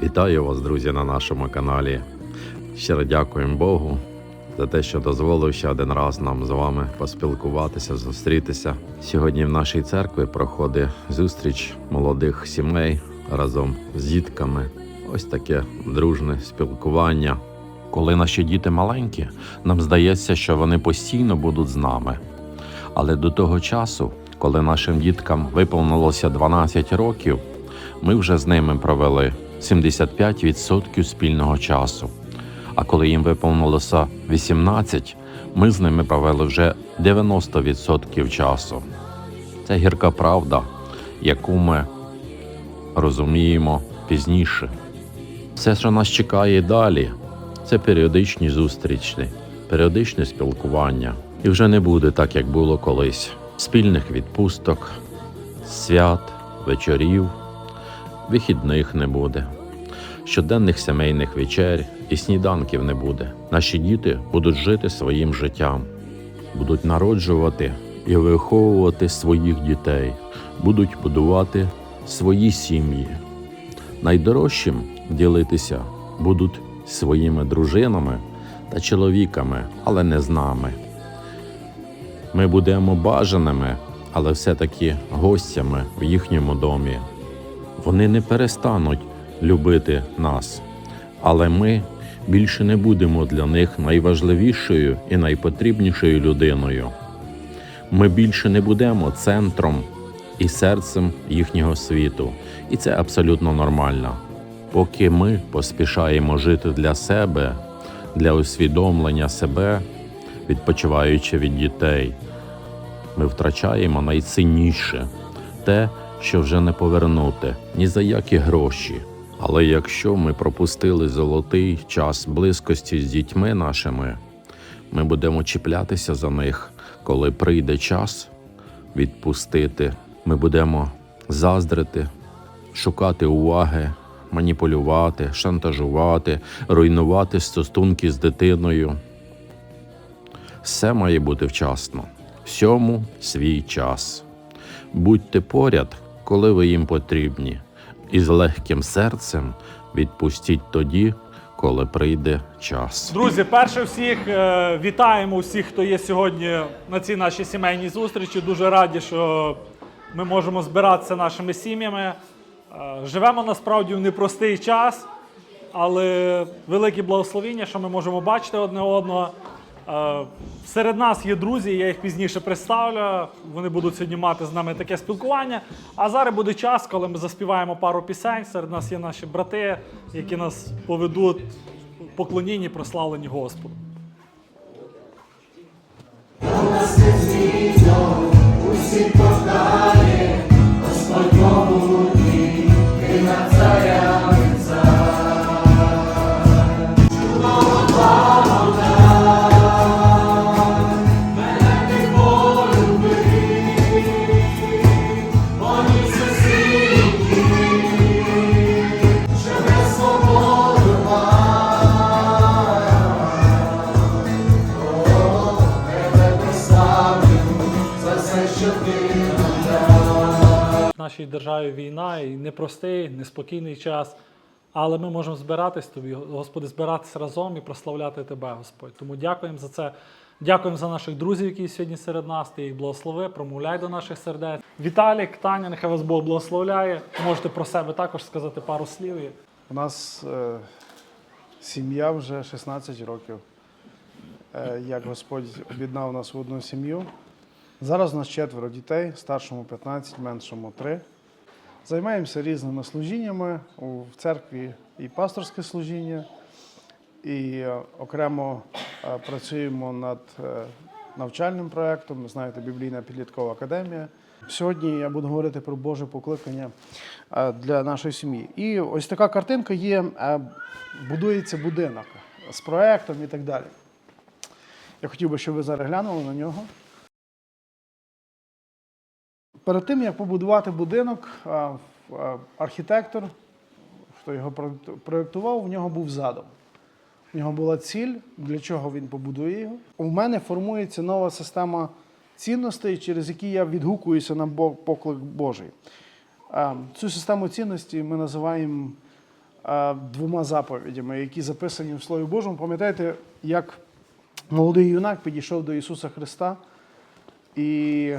Вітаю вас, друзі, на нашому каналі. Щиро дякуємо Богу за те, що дозволив ще один раз нам з вами поспілкуватися, зустрітися. Сьогодні в нашій церкві проходить зустріч молодих сімей разом з дітками. Ось таке дружне спілкування. Коли наші діти маленькі, нам здається, що вони постійно будуть з нами. Але до того часу, коли нашим діткам виповнилося 12 років, ми вже з ними провели 75% спільного часу. А коли їм виповнилося 18, ми з ними провели вже 90% часу. Це гірка правда, яку ми розуміємо пізніше. Все, що нас чекає далі, це періодичні зустрічі, періодичне спілкування. І вже не буде так, як було колись. Спільних відпусток, свят, вечорів, вихідних не буде. Щоденних сімейних вечер і сніданків не буде. Наші діти будуть жити своїм життям, будуть народжувати і виховувати своїх дітей, будуть будувати свої сім'ї. Найдорожчим ділитися будуть своїми дружинами та чоловіками, але не з нами. Ми будемо бажаними, але все-таки гостями в їхньому домі. Вони не перестануть любити нас, але ми більше не будемо для них найважливішою і найпотрібнішою людиною. Ми більше не будемо центром і серцем їхнього світу, і це абсолютно нормально. Поки ми поспішаємо жити для себе, для усвідомлення себе, відпочиваючи від дітей, ми втрачаємо найцінніше те, що вже не повернути ні за які гроші. Але якщо ми пропустили золотий час близькості з дітьми нашими, ми будемо чіплятися за них, коли прийде час відпустити. Ми будемо заздрити, шукати уваги, маніпулювати, шантажувати, руйнувати стосунки з дитиною. Все має бути вчасно, всьому свій час. Будьте поряд, коли ви їм потрібні, і з легким серцем відпустіть тоді, коли прийде час. Друзі, перше всіх е, вітаємо всіх, хто є сьогодні на цій нашій сімейній зустрічі. Дуже раді, що ми можемо збиратися нашими сім'ями. Е, Живемо насправді в непростий час, але велике благословіння, що ми можемо бачити одне одного. Е, Серед нас є друзі, я їх пізніше представлю. Вони будуть сьогодні мати з нами таке спілкування. А зараз буде час, коли ми заспіваємо пару пісень. Серед нас є наші брати, які нас поведуть поклонінні прославлені Господу. В нашій державі війна і непростий, неспокійний час. Але ми можемо збиратись тобі, Господи, збиратися разом і прославляти Тебе, Господь. Тому дякуємо за це. Дякуємо за наших друзів, які сьогодні серед нас. Ти їх благослови, промовляй до наших сердець. Віталік, Таня, нехай вас Бог благословляє. Можете про себе також сказати пару слів. У нас е, сім'я вже 16 років. Е, як Господь об'єднав нас в одну сім'ю. Зараз у нас четверо дітей, старшому 15, меншому 3. Займаємося різними служіннями в церкві і пасторське служіння, і е, окремо е, працюємо над е, навчальним проєктом. Знаєте, біблійна підліткова академія. Сьогодні я буду говорити про Боже покликання для нашої сім'ї. І ось така картинка є: будується будинок з проєктом і так далі. Я хотів би, щоб ви зараз глянули на нього. Перед тим, як побудувати будинок, в- архітектор, хто його проєктував, в нього був задум. У нього була ціль, для чого він побудує його. У мене формується нова система цінностей, через які я відгукуюся на поклик Божий. Цю систему цінностей ми називаємо двома заповідями, які записані в Слові Божому. Пам'ятаєте, як молодий юнак підійшов до Ісуса Христа і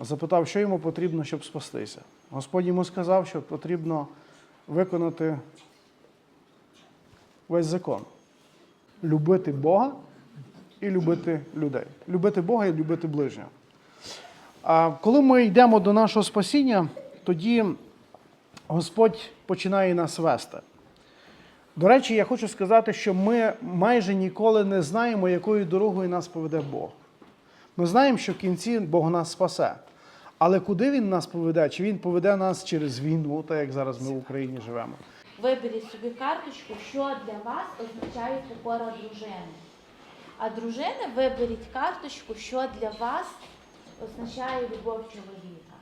запитав, що йому потрібно, щоб спастися. Господь йому сказав, що потрібно виконати весь закон. Любити Бога і любити людей. Любити Бога і любити ближнього. А коли ми йдемо до нашого спасіння, тоді Господь починає нас вести. До речі, я хочу сказати, що ми майже ніколи не знаємо, якою дорогою нас поведе Бог. Ми знаємо, що в кінці Бог нас спасе. Але куди Він нас поведе? Чи Він поведе нас через війну, так як зараз ми в Україні живемо? Виберіть собі карточку, що для вас означає покора дружини. А дружини виберіть карточку, що для вас означає любов чоловіка.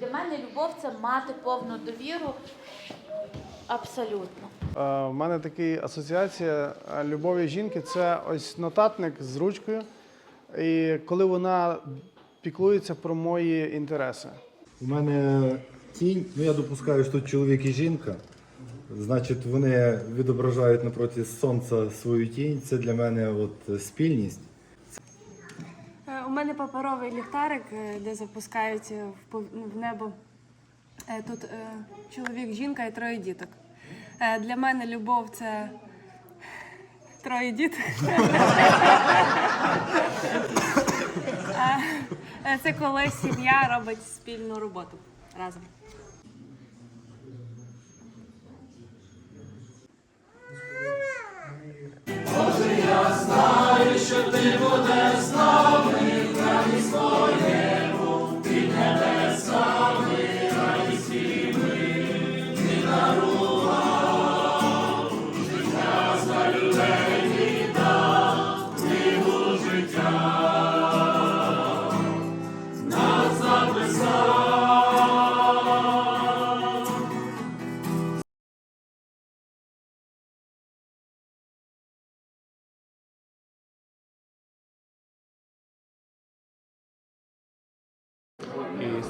Для мене любов це мати повну довіру абсолютно. Е, В мене така асоціація е, любові жінки це ось нотатник з ручкою, і коли вона піклується про мої інтереси. У мене тінь, ну я допускаю, що тут чоловік і жінка. Значить, вони відображають напроти сонця свою тінь. Це для мене от спільність. У мене паперовий ліхтарик, е, де запускають е, в ну, в небо. Е, Тут чоловік, жінка і троє діток. Для мене любов це троє діток. Це коли сім'я робить спільну роботу разом. І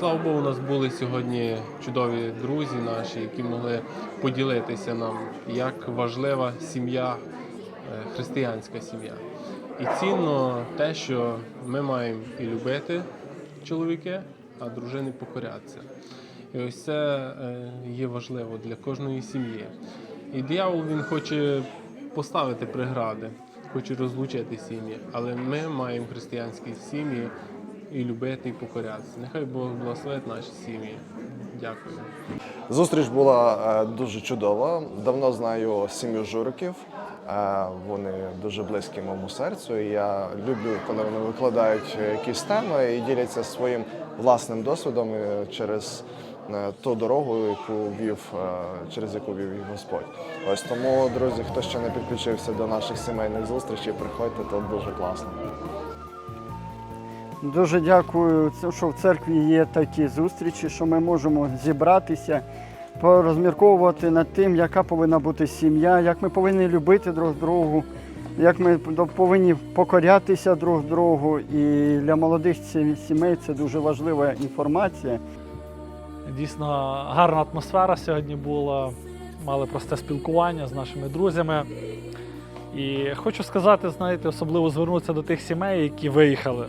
слава Богу, у нас були сьогодні чудові друзі наші, які могли поділитися нам, як важлива сім'я, е, християнська сім'я. І цінно те, що ми маємо і любити чоловіки, а дружини покорятися. І ось це е, є важливо для кожної сім'ї. І диявол він хоче поставити прегради, хоче розлучити сім'ї, але ми маємо християнські сім'ї і любити, і покорятися. Нехай Бог благословить наші сім'ї. Дякую. Зустріч була е, дуже чудова. Давно знаю сім'ю журиків. Е, Вони дуже близькі моєму серцю. Я люблю, коли вони викладають якісь теми і діляться своїм власним досвідом е, через ту дорогу, яку вів, через яку вів Господь. Ось тому, друзі, хто ще не підключився до наших сімейних зустрічей, приходьте, тут дуже класно. Дуже дякую, що в церкві є такі зустрічі, що ми можемо зібратися, порозмірковувати над тим, яка повинна бути сім'я, як ми повинні любити друг другу, як ми повинні покорятися друг другу. І для молодих сімей це дуже важлива інформація. Дійсно гарна атмосфера сьогодні була. Мали просте спілкування з нашими друзями. І хочу сказати, знаєте, особливо звернутися до тих сімей, які виїхали.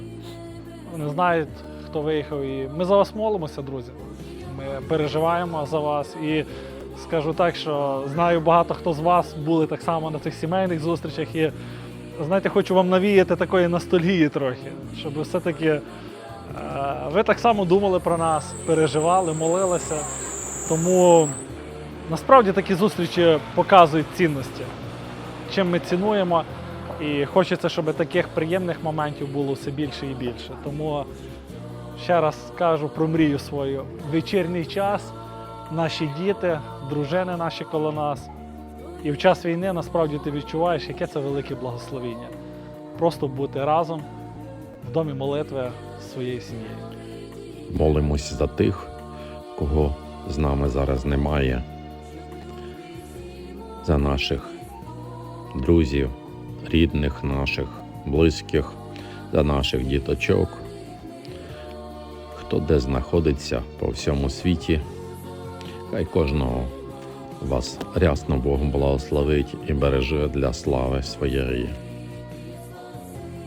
Вони знають, хто виїхав. І ми за вас молимося, друзі. Ми переживаємо за вас. І скажу так, що знаю багато хто з вас були так само на цих сімейних зустрічах. І знаєте, хочу вам навіяти такої ностальгії трохи, щоб все-таки е, ви так само думали про нас, переживали, молилися. Тому насправді такі зустрічі показують цінності, чим ми цінуємо. І хочеться, щоб таких приємних моментів було все більше і більше. Тому ще раз кажу про мрію свою. Вечірній час, наші діти, дружини наші коло нас. І в час війни насправді ти відчуваєш, яке це велике благословіння. просто бути разом в домі молитви з своєю сім'єю. Молимось за тих, кого з нами зараз немає, за наших друзів, рідних наших, близьких, за наших діточок, хто де знаходиться по всьому світі. Хай кожного вас рясно Бог благословить і береже для слави своєї.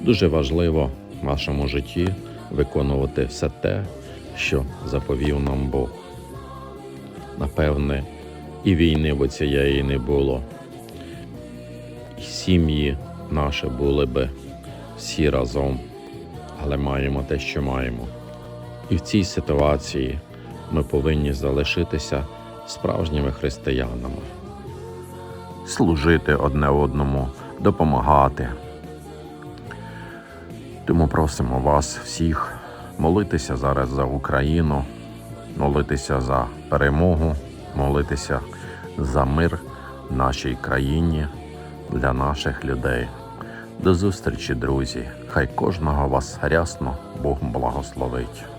Дуже важливо в нашому житті виконувати все те, що заповів нам Бог. Напевне, і війни бо цієї не було, і сім'ї наші були би всі разом, але маємо те, що маємо. І в цій ситуації ми повинні залишитися справжніми християнами, служити одне одному, допомагати. Тому просимо вас всіх молитися зараз за Україну, молитися за перемогу, молитися за мир в нашій країні для наших людей. До зустрічі, друзі! Хай кожного вас рясно Бог благословить.